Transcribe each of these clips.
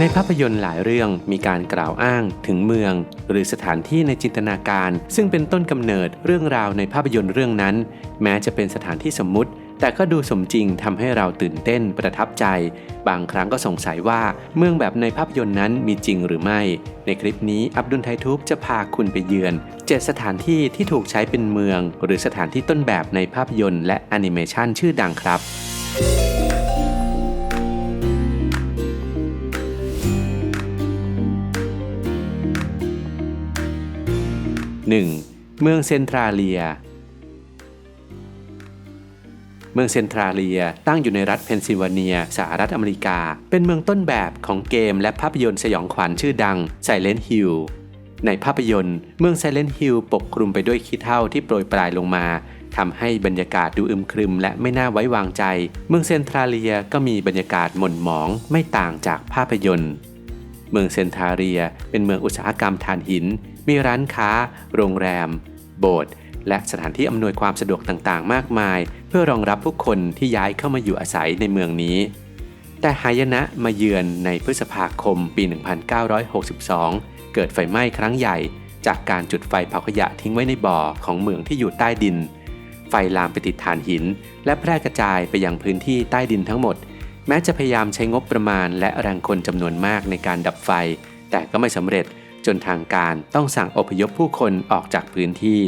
ในภาพยนตร์หลายเรื่องมีการกล่าวอ้างถึงเมือง หรือสถานที่ในจินตนาการ ซึ่งเป็นต้นกำเนิดเรื่องราวในภาพยนตร์เรื่องนั้น แม้จะเป็นสถานที่สมมุติ แต่ก็ดูสมจริงทำให้เราตื่นเต้นประทับใจ บางครั้งก็สงสัยว่าเมืองแบบในภาพยนตร์นั้นมีจริงหรือไม่ ในคลิปนี้อับดุลไททูบจะพาคุณไปเยือนเจ็ดสถานที่ที่ถูกใช้เป็นเมือง หรือสถานที่ต้นแบบในภาพยนตร์และแอนิเมชันชื่อดังครับ 1. เมืองเซนทราเลีย เมืองเซนทราเลียตั้งอยู่ในรัฐเพนซิลเวเนีย สหรัฐอเมริกา เป็นเมืองต้นแบบของเกมและภาพยนตร์สยองขวัญชื่อดัง Silent Hill ในภาพยนตร์ เมือง Silent Hill ปกคลุมไปด้วยขี้เถ้าที่โปรยปลายลงมาทำให้บรรยากาศดูอึมครึมและไม่น่าไว้วางใจ เมืองเซนทราเลียก็มีบรรยากาศหม่นหมองไม่ต่างจากภาพยนตร์ เมืองเซนทาเลีย เป็นเมืองอุตสาหกรรมถ่านหิน มีร้านค้า โรงแรม โบสถ์และสถานที่อำนวยความสะดวกต่างๆ มากมาย เพื่อรองรับผู้คนที่ย้ายเข้ามาอยู่อาศัยในเมืองนี้ แต่หายนะมาเยือนในพฤษภาคมปี 1962 เกิดไฟไหม้ครั้งใหญ่ จากการจุดไฟเผาขยะทิ้งไว้ในบ่อของเมืองที่อยู่ใต้ดิน ไฟลามไปติดฐานหิน และแพร่กระจายไปยังพื้นที่ใต้ดินทั้งหมด แม้จะพยายามใช้งบประมาณและแรงคนจำนวนมากในการดับไฟ แต่ก็ไม่สำเร็จจนทางการต้องสั่งอพยพผู้คนออกจากพื้นที่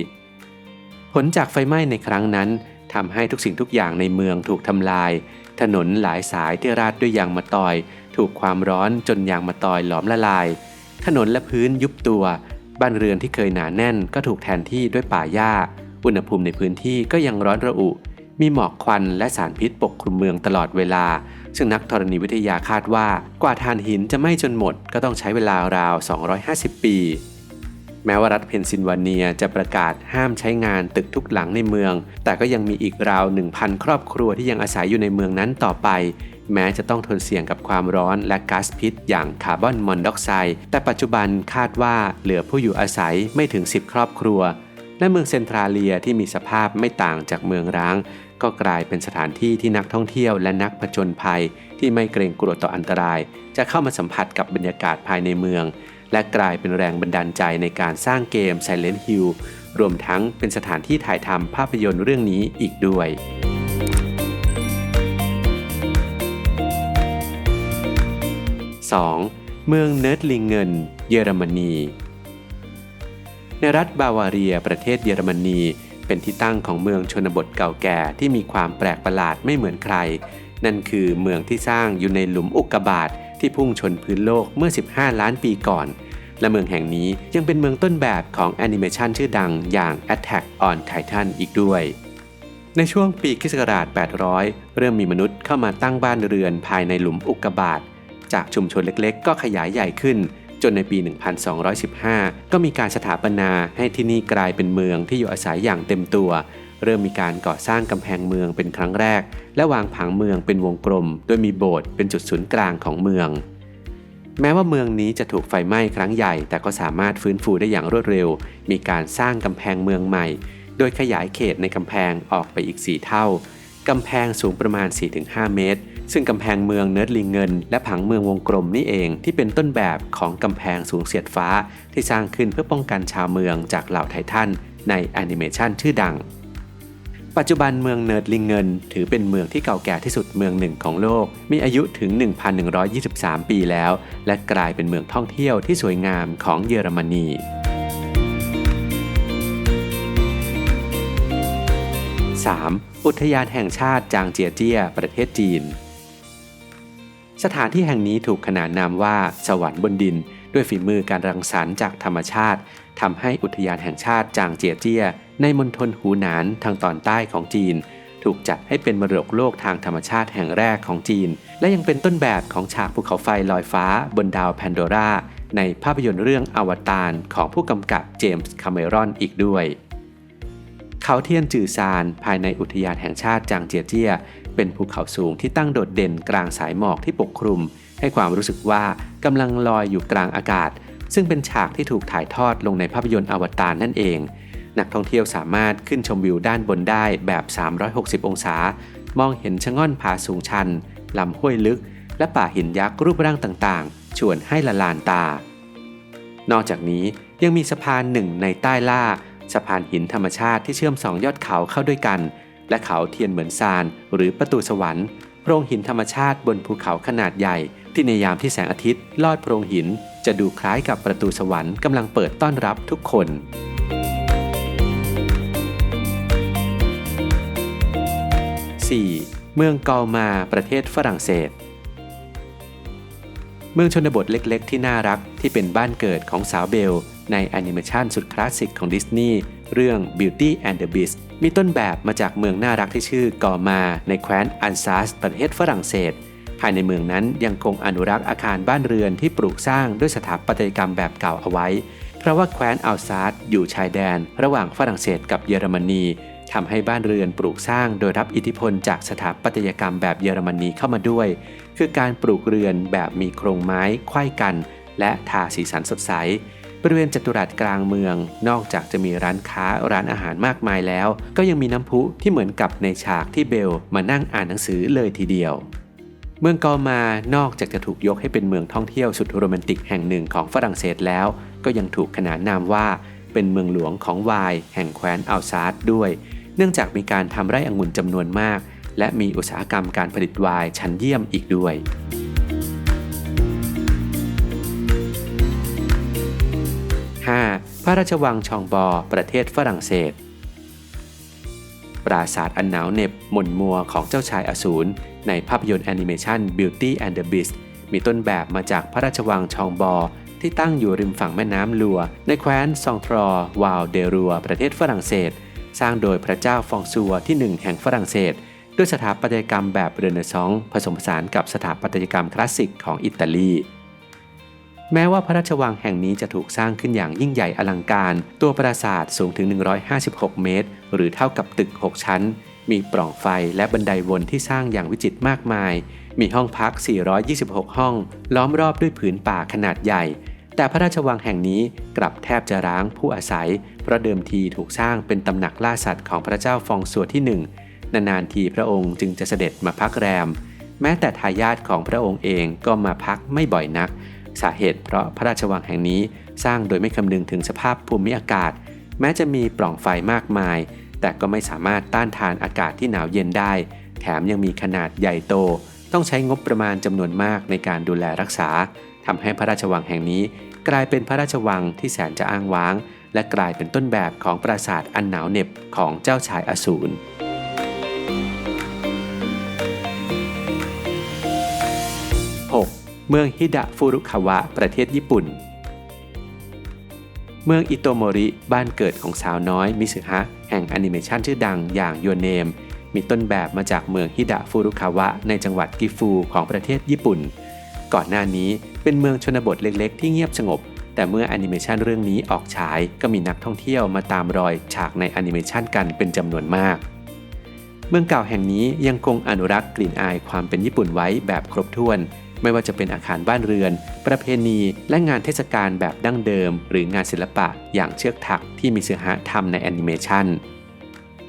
ผลจากไฟไหม้ในครั้งนั้นทำให้ทุกสิ่งทุกอย่างในเมืองถูกทำลาย ถนนหลายสายที่ราดด้วยยางมะตอย ถูกความร้อนจนยางมะตอยหลอมละลาย ถนนและพื้นยุบตัว บ้านเรือนที่เคยหนาแน่นก็ถูกแทนที่ด้วยป่าหญ้า อุณหภูมิในพื้นที่ก็ยังร้อนระอุ มีหมอกควันและสารพิษปกคลุมเมืองตลอดเวลา ซึ่งนักธรณีวิทยาคาดว่ากว่าถ่านหินจะไหม้จนหมด ก็ต้องใช้เวลาราว 250 ปี แม้ว่ารัฐเพนซิลเวเนียจะประกาศห้ามใช้งานตึกทุกหลังในเมือง แต่ก็ยังมีอีกราว 1,000 ครอบครัวที่ยังอาศัยอยู่ในเมืองนั้นต่อไป แม้จะต้องทนเสี่ยงกับความร้อนและก๊าซพิษ อย่างคาร์บอนมอนอกไซด์แต่ปัจจุบันคาดว่าเหลือผู้อยู่อาศัยไม่ถึง 10 ครอบครัวและเมืองเซนทราเลียที่มีสภาพไม่ต่างจากเมืองร้าง ก็กลายเป็นสถานที่ที่นักท่องเที่ยวและนักผจญภัย ที่ไม่เกรงกลัวต่ออันตราย จะเข้ามาสัมผัสกับบรรยากาศภายในเมือง และกลายเป็นแรงบันดาลใจในการสร้างเกม Silent Hill รวมทั้งเป็นสถานที่ถ่ายทำภาพยนตร์เรื่องนี้อีกด้วย 2. เมืองเนิร์ดลิงเงิน เยอรมนี ในรัฐบาวาเรียประเทศเยอรมนี เป็นที่ตั้งของเมืองชนบทเก่าแก่ที่มีความแปลกประหลาดไม่เหมือนใคร นั่นคือเมืองที่สร้างอยู่ในหลุมอุกกาบาตที่พุ่งชนพื้นโลกเมื่อ 15 ล้านปีก่อน และเมืองแห่งนี้ยังเป็นเมืองต้นแบบของแอนิเมชันชื่อดังอย่าง Attack on Titan อีกด้วย ในช่วงปีคศ800 เริ่มมีมนุษย์เข้ามาตั้งบ้านเรือนภายในหลุมอุกกาบาตจากชุมชนเล็กๆ ก็ขยายใหญ่ขึ้น จนในปี 1215 ก็มีการสถาปนาให้ที่นี่กลายเป็นเมืองที่อยู่อาศัยอย่างเต็มตัว เริ่มมีการก่อสร้างกำแพงเมืองเป็นครั้งแรก และวางผังเมืองเป็นวงกลม โดยมีโบสถ์เป็นจุดศูนย์กลางของเมือง แม้ว่าเมืองนี้จะถูกไฟไหม้ครั้งใหญ่ แต่ก็สามารถฟื้นฟูได้อย่างรวดเร็ว มีการสร้างกำแพงเมืองใหม่ โดยขยายเขตในกำแพงออกไปอีก 4 เท่ากำแพงสูงประมาณ 4-5 เมตร ซึ่งกำแพงเมืองเนิร์ดลิงเงิน และผังเมืองวงกลมนี่เองที่เป็นต้นแบบของกำแพงสูงเสียดฟ้า ที่สร้างขึ้นเพื่อป้องกันชาวเมืองจากเหล่าไททันในแอนิเมชันชื่อดัง ปัจจุบันเมืองเนิร์ดลิงเงิน ถือเป็นเมืองที่เก่าแก่ที่สุดเมืองหนึ่งของโลก มีอายุถึง 1,123 ปีแล้ว และกลายเป็นเมืองท่องเที่ยวที่สวยงามของเยอรมนี 3. อุทยานแห่งชาติจางเจียเจี้ย ประเทศจีน สถานที่แห่งนี้ถูกขนานนามว่าสวรรค์บนดิน ด้วยฝีมือการรังสรรค์จากธรรมชาติทำให้อุทยานแห่งชาติจางเจียเจี้ย ในมณฑลหูหนานทางตอนใต้ของจีน ถูกจัดให้เป็นมรดกโลกทางธรรมชาติแห่งแรกของจีน และยังเป็นต้นแบบของฉากภูเขาไฟลอยฟ้าบนดาวแพนโดราในภาพยนตร์เรื่องอวตารของผู้กำกับเจมส์คาเมรอนอีกด้วย เขาเทียนจือซานภายในอุทยานแห่งชาติจางเจียเจี้ย เป็นภูเขาสูงที่ตั้งโดดเด่นกลางสายหมอกที่ปกคลุม ให้ความรู้สึกว่ากำลังลอยอยู่กลางอากาศ ซึ่งเป็นฉากที่ถูกถ่ายทอดลงในภาพยนตร์อวตารนั่นเอง นักท่องเที่ยวสามารถขึ้นชมวิวด้านบนได้แบบ 360 องศา มองเห็นชะง่อนผาสูงชันลำห้วยลึก และป่าหินยักษ์รูปร่างต่างๆ ชวนให้ละลานตา นอกจากนี้ยังมีสะพานหนึ่งในใต้ล่าสะพานหินธรรมชาติที่เชื่อมสองยอดเขาเข้าด้วยกัน และเขาเทียนเหมือนซานหรือประตูสวรรค์โพรงหินธรรมชาติบนภูเขาขนาดใหญ่ ที่ในยามที่แสงอาทิตย์ ลอดโพรงหิน จะดูคล้ายกับประตูสวรรค์กำลังเปิดต้อนรับทุกคน 4. เมืองกอมาประเทศฝรั่งเศส เมืองชนบทเล็กๆ ที่น่ารักที่เป็นบ้านเกิดของสาวเบล ในแอนิเมชันสุดคลาสสิกของดิสนีย์ เรื่อง Beauty and the Beast มีต้นแบบมาจากเมืองน่ารักที่ชื่อกอมาในแคว้นอันซัสประเทศฝรั่งเศส ภายในเมืองนั้นยังคงอนุรักษ์อาคารบ้านเรือนที่ปลูกสร้างด้วยสถาปัตยกรรมแบบเก่าเอาไว้ เพราะว่าแคว้นอัลซาสอยู่ชายแดน ระหว่างฝรั่งเศสกับเยอรมนีทำให้บ้านเรือนปลูกสร้างโดยรับอิทธิพลจากสถาปัตยกรรมแบบเยอรมนีเข้ามาด้วย คือการปลูกเรือนแบบมีโครงไม้ไขว้กัน และทาสีสันสดใส บริเวณจัตุรัสกลางเมือง นอกจากจะมีร้านค้าร้านอาหารมากมายแล้ว ก็ยังมีน้ำพุที่เหมือนกับในฉากที่เบลมานั่งอ่านหนังสือเลยทีเดียว เมืองกอมานอกจากจะถูกยกให้เป็นเมืองท่องเที่ยวสุดโรแมนติกแห่งหนึ่งของฝรั่งเศสแล้ว ก็ยังถูกขนานนามว่า เป็นเมืองหลวงของไวน์แห่งแคว้นอัลซาสด้วย เนื่องจากมีการทำไร่องุ่นจำนวนมาก และมีอุตสาหกรรมการผลิตไวน์ชั้นเยี่ยมอีกด้วย ระราชวังชองบอประเทศฝรั่งเศส ปราสาทอันหนาวเหน็บหม่นมัวของเจ้าชายอสูรในภาพยนตร์แอนิเมชัน Beauty and the Beast มีต้นแบบมาจากพระราชวังชองบอ ที่ตั้งอยู่ริมฝั่งแม่น้ำลัว ในแคว้นซองทรอวาลเดรัว ประเทศฝรั่งเศส สร้างโดยพระเจ้าฟองซัวที่หนึ่งแห่งฝรั่งเศสด้วยสถาปัตยกรรมแบบเรเนซองส์ผสมผสานกับสถาปัตยกรรมคลาสสิกของอิตาลี แม้ว่าพระราชวังแห่งนี้จะถูกสร้างขึ้นอย่างยิ่งใหญ่อลังการ ตัวปราสาทสูงถึง 156 เมตร หรือเท่ากับตึก 6 ชั้น มีปล่องไฟและบันไดวนที่สร้างอย่างวิจิตรมากมาย มีห้องพัก 426 ห้อง ล้อมรอบด้วยผืนป่าขนาดใหญ่ แต่พระราชวังแห่งนี้กลับแทบจะร้างผู้อาศัย เพราะเดิมทีถูกสร้างเป็นตำหนักล่าสัตว์ของพระเจ้าฟองสัวที่หนึ่งนานๆทีพระองค์จึงจะเสด็จมาพักแรม แม้แต่ทายาทของพระองค์เองก็มาพักไม่บ่อยนัก สาเหตุเพราะพระราชวังแห่งนี้สร้างโดยไม่คำนึงถึงสภาพภูมิอากาศ แม้จะมีปล่องไฟมากมาย แต่ก็ไม่สามารถต้านทานอากาศที่หนาวเย็นได้ แถมยังมีขนาดใหญ่โต ต้องใช้งบประมาณจำนวนมากในการดูแลรักษาทำให้พระราชวังแห่งนี้ กลายเป็นพระราชวังที่แสนจะอ้างว้าง และกลายเป็นต้นแบบของปราสาทอันหนาวเหน็บของเจ้าชายอสูร เมืองฮิดะฟุรุคาวะ ประเทศญี่ปุ่น เมืองอิโตโมริ บ้านเกิดของสาวน้อยมิสึฮะแห่งแอนิเมชันชื่อดังอย่างโยเนม มีต้นแบบมาจากเมืองฮิดะฟุรุคาวะ ในจังหวัดกิฟูของประเทศญี่ปุ่น ก่อนหน้านี้เป็นเมืองชนบทเล็กๆ ที่เงียบสงบ แต่เมื่อแอนิเมชันเรื่องนี้ออกฉายก็มีนักท่องเที่ยวมาตามรอยฉากในแอนิเมชันกันเป็นจำนวนมากเมืองเก่าแห่งนี้ยังคงอนุรักษ์กลิ่นอายความเป็นญี่ปุ่นไว้แบบครบถ้วน ไม่ว่าจะเป็นอาคารบ้านเรือน ประเพณี และงานเทศกาลแบบดั้งเดิม หรืองานศิลปะอย่างเชือกถักที่มีเสือหะทำในแอนิเมชัน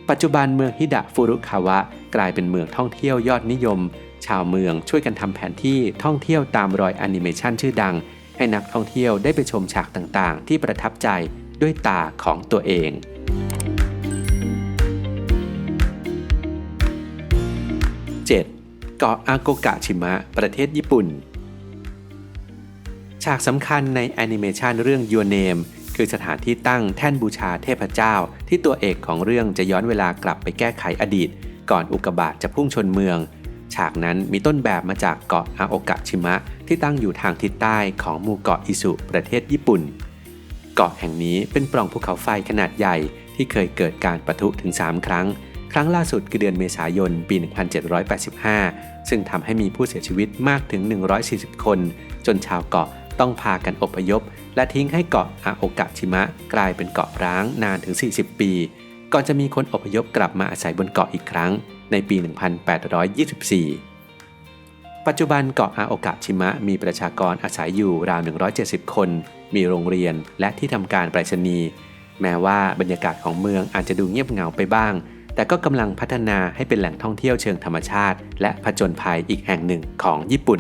ปัจจุบันเมืองฮิดะฟุรุคาวะ กลายเป็นเมืองท่องเที่ยวยอดนิยม ชาวเมืองช่วยกันทำแผนที่ท่องเที่ยวตามรอยแอนิเมชันชื่อดัง ให้นักท่องเที่ยวได้ไปชมฉากต่างๆ ที่ประทับใจด้วยตาของตัวเอง 7. เกาะอาโกกะชิมะ ประเทศญี่ปุ่น ฉากสำคัญในแอนิเมชันเรื่อง Your Name คือสถานที่ตั้งแท่นบูชาเทพเจ้า ที่ตัวเอกของเรื่องจะย้อนเวลากลับไปแก้ไขอดีต ก่อนอุกกาบาตจะพุ่งชนเมือง ฉากนั้นมีต้นแบบมาจากเกาะอาโอกะชิมะ ที่ตั้งอยู่ทางทิศใต้ของหมู่เกาะอิสุประเทศญี่ปุ่น เกาะแห่งนี้เป็นปล่องภูเขาไฟขนาดใหญ่ที่เคยเกิดการปะทุถึง 3 ครั้ง ครั้งล่าสุดคือเดือนเมษายนปี 1785 ซึ่งทำให้มีผู้เสียชีวิตมากถึง 140 คน จนชาวเกาะต้องพากันอพยพ และทิ้งให้เกาะอาโอกะชิมะ กลายเป็นเกาะร้างนานถึง 40 ปี ก่อนจะมีคนอพยพกลับมาอาศัยบนเกาะอีกครั้ง ในปี 1824 ปัจจุบันเกาะอาโอกะชิมะมีประชากรอาศัยอยู่ราว 170 คน มีโรงเรียนและที่ทำการไปรษณีย์แม้ว่าบรรยากาศของเมืองอาจจะดูเงียบเหงาไปบ้าง แต่ก็กำลังพัฒนาให้เป็นแหล่งท่องเที่ยวเชิงธรรมชาติ และผจญภัยอีกแห่งหนึ่งของญี่ปุ่น